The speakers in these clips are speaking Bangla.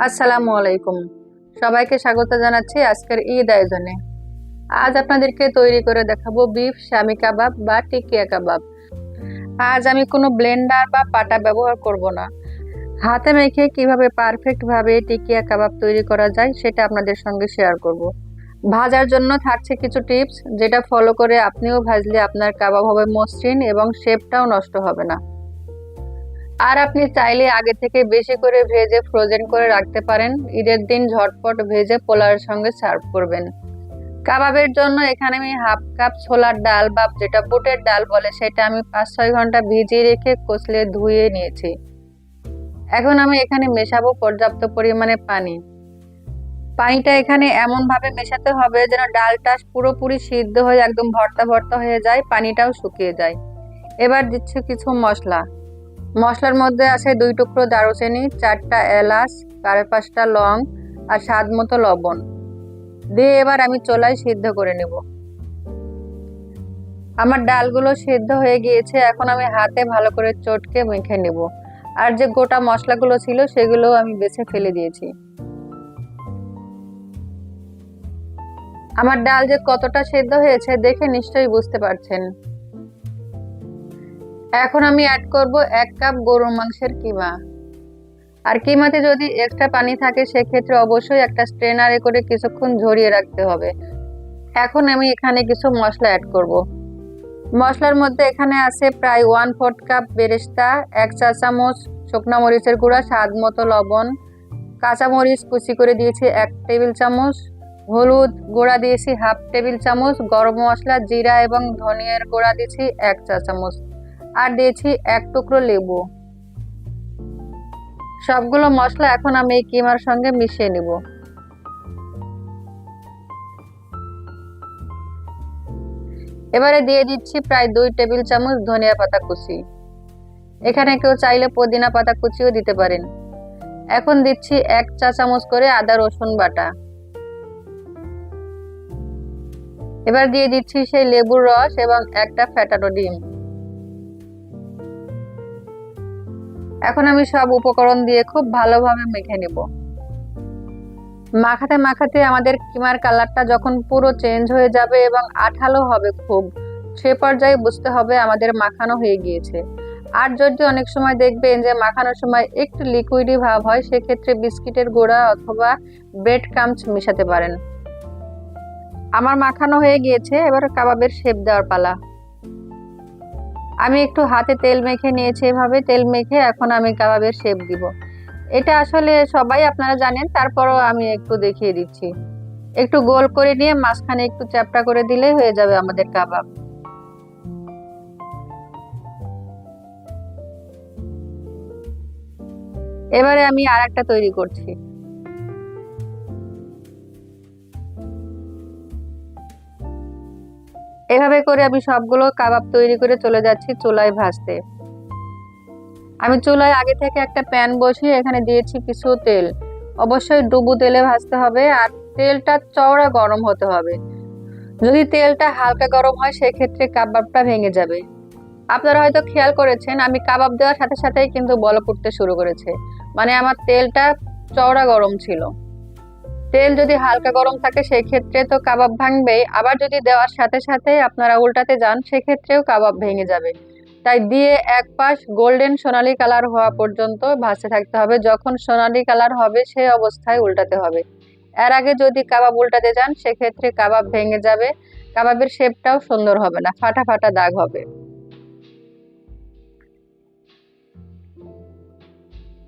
আসসালামু আলাইকুম। সবাইকে স্বাগত জানাচ্ছি আজকের ঈদ আয়োজনে। আজ আপনাদেরকে তৈরি করে দেখাবো বিফ শামি কাবাব বা টিকিয়া কাবাব। আজ আমি কোনো ব্লেন্ডার বা পাটা ব্যবহার করব না। হাতে মেখে কীভাবে পারফেক্ট ভাবে টিকিয়া কাবাব তৈরি করা যায় সেটা আপনাদের সঙ্গে শেয়ার করব। ভাজার জন্য থাকছে কিছু টিপস, যেটা ফলো করে আপনিও ভাজলে আপনার কাবাব হবে মসৃণ এবং শেপটাও নষ্ট হবে না। আর আপনি চাইলে আগে থেকে বেশি করে ভেজে ফ্রোজেন করে রাখতে পারেন। ঈদের দিন ঝটপট ভেজে পোলাওয়ের সঙ্গে সার্ভ করবেন। কাবাবের জন্য এখানে আমি হাফ কাপ ছোলার ডাল বা যেটা বুটের ডাল বলে সেটা আমি পাঁচ ছয় ঘণ্টা ভিজিয়ে রেখে কষলে ধুয়ে নিয়েছি। এখন আমি এখানে মেশাবো পর্যাপ্ত পরিমাণে পানি। পানিটা এখানে এমন ভাবে মেশাতে হবে যেন ডালটা পুরোপুরি সিদ্ধ হয়ে একদম ভর্তা ভর্তা হয়ে যায়, পানিটাও শুকিয়ে যায়। এবার দিচ্ছি কিছু মশলা। মশলার মধ্যে আছে দুই টুকরো দারুচিনি, চারটা এলাচ চারে পাঁচটা লং আর স্বাদ মতো লবণ। দিয়ে এবার আমি চোলাই সিদ্ধ করে নেব। আমার ডালগুলো সিদ্ধ হয়ে গিয়েছে, এখন আমি হাতে ভালো করে চটকে মেখে নেব। আর যে গোটা মশলাগুলো ছিল সেগুলো আমি বেছে ফেলে দিয়েছি। আমার ডাল যে কতটা সেদ্ধ হয়েছে দেখে নিশ্চয়ই বুঝতে পারছেন। এখন আমি অ্যাড করব এক কাপ গরুর মাংসের কিমা। আর কিমাতে যদি এক্সট্রা পানি থাকে, সেক্ষেত্রে অবশ্যই একটা স্ট্রেনারে করে কিছুক্ষণ ঝরিয়ে রাখতে হবে। এখন আমি এখানে কিছু মশলা অ্যাড করব। মশলার মধ্যে এখানে আছে প্রায় ওয়ান ফোর্থ কাপ বেরেস্তা, এক চা চামচ শুকনো মরিচের গুঁড়া, স্বাদ মতো লবণ কাঁচামরিচ কুচি করে দিয়েছি এক টেবিল চামচ, হলুদ গুঁড়া দিয়েছি হাফ টেবিল চামচ, গরম মশলা, জিরা এবং ধনিয়ার গুঁড়া দিয়েছি এক চা চামচ। আর দিয়েছি এক টুকরো লেবু। সবগুলো মশলা এখন আমি এই কিমার সঙ্গে মিশিয়ে নিব। এবারে দিয়ে দিচ্ছি প্রায় দুই টেবিল চামচ ধনিয়া পাতা কুচি। এখানে কেউ চাইলে পুদিনা পাতা কুচিও দিতে পারেন। এখন দিচ্ছি এক চা চামচ করে আদা রসুন বাটা। এবার দিয়ে দিচ্ছি সেই লেবুর রস এবং একটা ফ্যাটানো ডিম। এখন আমি সব উপকরণ দিয়ে খুব ভালোভাবে মেখে নেব। মাখাতে মাখাতে আমাদের কিমার কালারটা যখন পুরো চেঞ্জ হয়ে যাবে এবং আঠালো হবে খুব, সে পর্যায়ে বুঝতে হবে আমাদের মাখানো হয়ে গিয়েছে। আর যদি অনেক সময় দেখবেন যে মাখানোর সময় একটু লিকুইডি ভাব হয়, সেক্ষেত্রে বিস্কিটের গুঁড়া অথবা ব্রেড ক্রামস মেশাতে পারেন। আমার মাখানো হয়ে গিয়েছে, এবার কাবাবের শেপ দেওয়ার পালা। আমি একটু হাতে তেল মেখে নিয়েছি এভাবে, তেল মেখে এখন আমি কাবাবের শেপ দিব। এটা আসলে সবাই আপনারা জানেন, তারপরও আমি একটু দেখিয়ে দিচ্ছি। একটু গোল করে নিয়ে মাঝখানে একটু চ্যাপটা করে দিলেই হয়ে যাবে আমাদের কাবাব। এবারে আমি আর একটা তৈরি করছি। এভাবে করে আমি সবগুলো কাবাব তৈরি করে চলে যাচ্ছি চুলায় ভাজতে। আমি চুলায় আগে থেকে একটা প্যান বসিয়ে এখানে দিয়েছি কিছু তেল। অবশ্যই ডুবু তেলে ভাজতে হবে আর তেলটা চওড়া গরম হতে হবে। যদি তেলটা হালকা গরম হয়, সেক্ষেত্রে কাবাবটা ভেঙে যাবে। আপনারা হয়তো খেয়াল করেছেন, আমি কাবাব দেওয়ার সাথে সাথেই কিন্তু বল পড়তে শুরু করেছে। মানে আমার তেলটা চওড়া গরম ছিল। তেল যদি হালকা গরম থাকে সেই ক্ষেত্রে তো কাবাব ভাঙবেই। আবার যদি দেওয়ার সাথে সাথে আপনারা উল্টাতে যান, সেক্ষেত্রেও কাবাব ভেঙে যাবে। তাই দিয়ে এক পাশ গোল্ডেন সোনালি কালার হওয়া পর্যন্ত ভাসে থাকতে হবে। যখন সোনালি কালার হবে সেই অবস্থায় উল্টাতে হবে। এর আগে যদি কাবাব উল্টাতে যান, সেক্ষেত্রে কাবাব ভেঙে যাবে। কাবাবের শেপটাও সুন্দর হবে না। ফাটা ফাটা দাগ হবে।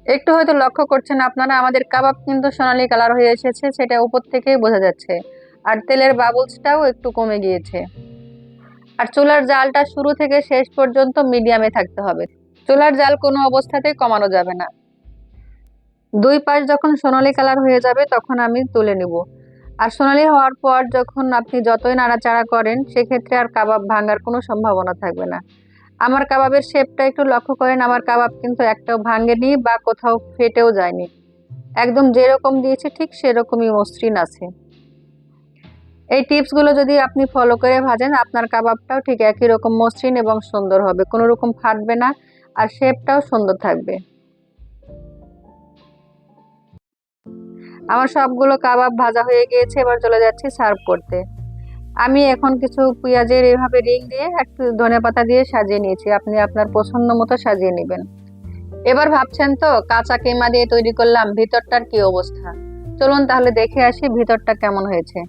একটু হয়তো লক্ষ্য করছেন আপনারা, আমাদের কাবাব কিন্তু সোনালি কালার হয়ে এসেছে, সেটা উপর থেকেই বোঝা যাচ্ছে। আর তেলের বাবলসটাও একটু কমে গিয়েছে। আর চুলার জালটা শুরু থেকে শেষ পর্যন্ত মিডিয়ামে থাকতে হবে। চুলার জাল কোনো অবস্থাতেই কমানো যাবে না। দুই পাশ যখন সোনালি কালার হয়ে যাবে, তখন আমি তুলে নেব। আর সোনালি হওয়ার পর যখন আপনি যতই নাড়াচাড়া করেন, সেক্ষেত্রে আর কাবাব ভাঙার কোনো সম্ভাবনা থাকবে না। আমার কাবাবের শেপটা একটু লক্ষ্য করেন, আমার কাবাব কিন্তু একটাও ভাঙেনি বা কোথাও ফেটেও যায়নি। একদম যেরকম দিয়েছি ঠিক সেরকমই মসৃণ আছে। এই টিপসগুলো যদি আপনি ফলো করে ভাজেন, আপনার কাবাবটাও ঠিক একই রকম মসৃণ এবং সুন্দর হবে। কোনো রকম ফাটবে না আর শেপটাও সুন্দর থাকবে। আমার সবগুলো কাবাব ভাজা হয়ে গিয়েছে, এবার চলে যাচ্ছি সার্ভ করতে। আমি এখন কিছু পেঁয়াজের এভাবে রিং দিয়ে একটু ধনে পাতা দিয়ে সাজিয়ে নিয়েছি। আপনি আপনার পছন্দ মতো সাজিয়ে নেবেন। এবার ভাবছেন তো, কাঁচা কিমা দিয়ে তৈরি করলাম, ভিতরটার কি অবস্থা? চলুন তাহলে দেখে আসি ভিতরটা কেমন হয়েছে।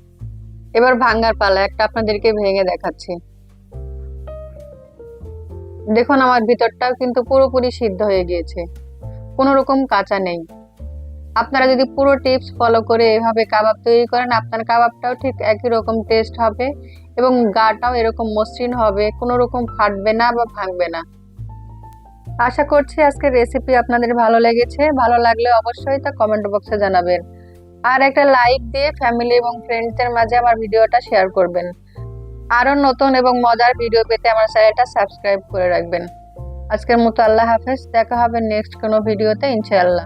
এবার ভাঙ্গার পালা, একটা আপনাদেরকে ভেঙে দেখাচ্ছি। দেখুন, আমার ভিতরটাও কিন্তু পুরোপুরি সিদ্ধ হয়ে গিয়েছে। কোনো রকম কাঁচা নেই। আপনারা যদি পুরো টিপস ফলো করে এভাবে কাবাব তৈরি করেন, আপনার কাবাবটাও ঠিক একই রকম টেস্ট হবে এবং গাটাও এরকম মসৃণ হবে, কোনো রকম ফাটবে না বা ভাঙবে না। আশা করছি আজকের রেসিপি আপনাদের ভালো লেগেছে। ভালো লাগলে অবশ্যই তা কমেন্ট বক্সে জানাবেন। আর একটা লাইক দিয়ে ফ্যামিলি এবং ফ্রেন্ডসদের মাঝে আমার ভিডিওটা শেয়ার করবেন। আরও নতুন এবং মজার ভিডিও পেতে আমার চ্যানেলটা সাবস্ক্রাইব করে রাখবেন। আজকের মতো আল্লাহ হাফেজ, দেখা হবে নেক্সট কোনো ভিডিওতে ইনশাআল্লাহ।